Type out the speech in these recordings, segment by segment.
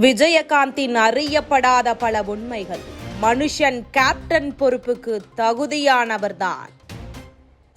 விஜயகாந்தின் அறியப்படாத பல உண்மைகள். மனுஷன் கேப்டன் பொறுப்புக்கு தகுதியானவர்தான்.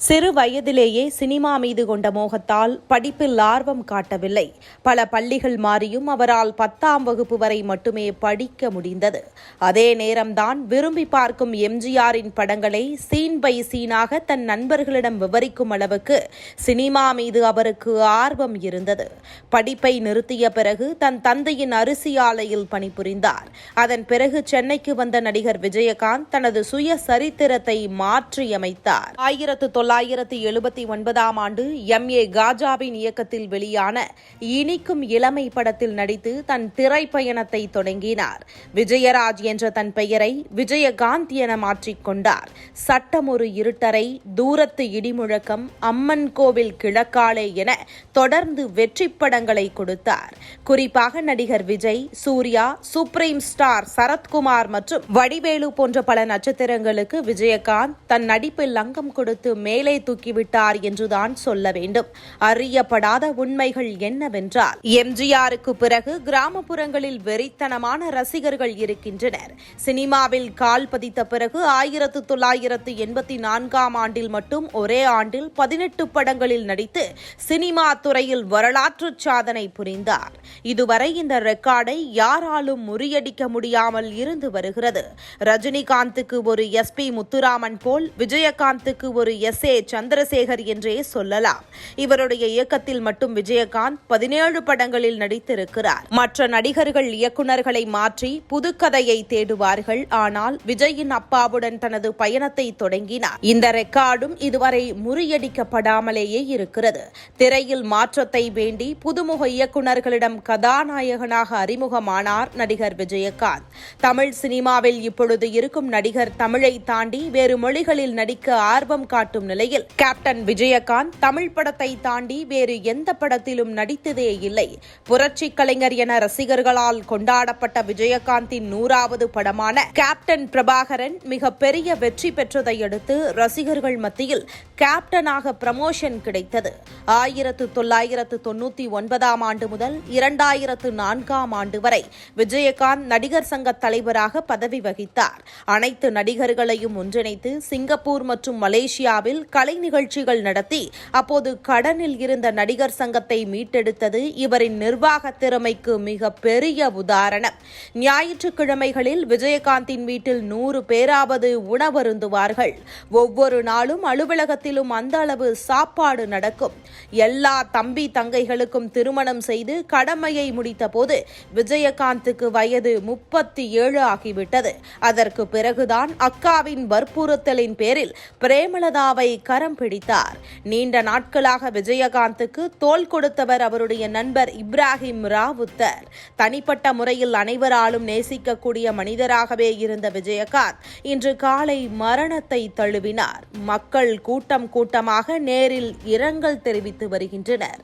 சிறு வயதிலேயே சினிமா மீது கொண்ட மோகத்தால் படிப்பில் ஆர்வம் காட்டவில்லை. பல பள்ளிகள் மாறியும் அவரால் பத்தாம் வகுப்பு வரை மட்டுமே படிக்க முடிந்தது. அதே நேரம்தான் விரும்பி பார்க்கும் எம்ஜிஆரின் படங்களை சீன் பை சீனாக தன் நண்பர்களிடம் விவரிக்கும் அளவுக்கு சினிமா மீது அவருக்கு ஆர்வம் இருந்தது. படிப்பை நிறுத்திய பிறகு தன் தந்தையின் அரிசி ஆலையில் பணிபுரிந்தார். அதன் பிறகு சென்னைக்கு வந்த நடிகர் விஜயகாந்த் தனது சுய சரித்திரத்தை மாற்றியமைத்தார். ஆயிரத்து தொள்ளாயிரத்து தொள்ளாயிரத்தி எழுபத்தி ஒன்பதாம் ஆண்டு எம். ஏ. காஜாவின் இயக்கத்தில் வெளியான இனிக்கும் இளமை படத்தில் நடித்து தன் திரைப்பயணத்தை தொடங்கினார். விஜயராஜ் என்ற தன் பெயரை விஜயகாந்த் என மாற்றிக்கொண்டார் சட்டம் ஒரு இருட்டரை தூரத்து இடிமுழக்கம் அம்மன் கோவில் கிழக்காலே என தொடர்ந்து வெற்றி படங்களை கொடுத்தார். குறிப்பாக நடிகர் விஜய் சூர்யா சுப்ரீம் ஸ்டார் சரத்குமார் மற்றும் வடிவேலு போன்ற பல நட்சத்திரங்களுக்கு விஜயகாந்த் தன் நடிப்பில் லங்கம் கொடுத்து மேல் மேலே தூக்கிவிட்டார் என்றுதான் சொல்ல வேண்டும். அறியப்படாத உண்மைகள் என்னவென்றால் எம்ஜிஆருக்கு பிறகு கிராமப்புறங்களில் வெறித்தனமான ரசிகர்கள் இருக்கின்றனர். சினிமாவில் கால் பதித்த பிறகு ஆயிரத்து தொள்ளாயிரத்து எண்பத்தி நான்காம் ஆண்டில் மட்டும் ஒரே ஆண்டில் பதினெட்டு படங்களில் நடித்து சினிமா துறையில் வரலாற்று சாதனை புரிந்தார். இதுவரை இந்த ரெக்கார்டை யாராலும் முறியடிக்க முடியாமல் இருந்து வருகிறது. ரஜினிகாந்துக்கு ஒரு எஸ் பி முத்துராமன் போல் விஜயகாந்துக்கு ஒரு எஸ் ஏ சந்திரசேகர் என்றே சொல்லலாம். இவருடைய இயக்கத்தில் மட்டும் விஜயகாந்த் பதினேழு படங்களில் நடித்திருக்கிறார். மற்ற நடிகர்கள் இயக்குநர்களை மாற்றி புதுக்கதையை தேடுவார்கள். ஆனால் விஜயின் அப்பாவுடன் தனது பயணத்தை தொடங்கினார். இந்த ரெக்கார்டும் இதுவரை முறியடிக்கப்படாமலேயே இருக்கிறது. திரையில் மாற்றத்தை வேண்டி புதுமுக இயக்குநர்களிடம் கதாநாயகனாக அறிமுகமானார் நடிகர் விஜயகாந்த். தமிழ் சினிமாவில் இப்பொழுது இருக்கும் நடிகர் தமிழை தாண்டி வேறு மொழிகளில் நடிக்க ஆர்வம் காட்டும் நிலையில் கேப்டன் விஜயகாந்த் தமிழ் படத்தை தாண்டி வேறு எந்த படத்திலும் நடித்ததே இல்லை. புரட்சி கலைஞர் என ரசிகர்களால் கொண்டாடப்பட்ட விஜயகாந்தின் நூறாவது படமான கேப்டன் பிரபாகரன் மிக பெரிய வெற்றி பெற்றதை அடுத்து ரசிகர்கள் மத்தியில் கேப்டனாக பிரமோஷன் கிடைத்தது. ஆயிரத்து தொள்ளாயிரத்து தொண்ணூத்தி ஒன்பதாம் ஆண்டு முதல் இரண்டாயிரத்து நான்காம் ஆண்டு வரை விஜயகாந்த் நடிகர் சங்க தலைவராக பதவி வகித்தார். அனைத்து நடிகர்களையும் ஒன்றிணைத்து சிங்கப்பூர் மற்றும் மலேசியாவில் கலை நிகழ்ச்சிகள் நடத்தி அப்போது கடனில் இருந்த நடிகர் சங்கத்தை மீட்டெடுத்தது இவரின் நிர்வாக திறமைக்கு மிக பெரிய உதாரணம். ஞாயிற்றுக்கிழமைகளில் விஜயகாந்தின் வீட்டில் நூறு பேராவது உணவருந்துவார்கள். ஒவ்வொரு நாளும் அலுவலகத்திலும் அந்த அளவு சாப்பாடு நடக்கும். எல்லா தம்பி தங்கைகளுக்கும் திருமணம் செய்து கடமையை முடித்தபோது விஜயகாந்துக்கு வயது முப்பத்தி ஏழு ஆகிவிட்டது. அதற்கு பிறகுதான் அக்காவின் வற்புறுத்தலின் பேரில் பிரேமலதாவை கரம் பிடித்தார். நீண்ட நாட்களாக விஜயகாந்துக்கு தோல் கொடுத்தவர் அவருடைய நண்பர் இப்ராஹிம் ராவுத்தர். தனிப்பட்ட முறையில் அனைவராலும் நேசிக்கக்கூடிய மனிதராகவே இருந்த விஜயகாந்த் இன்று காலை மரணத்தை தழுவினார். மக்கள் கூட்டம் கூட்டமாக நேரில் இரங்கல் தெரிவித்து வருகின்றனர்.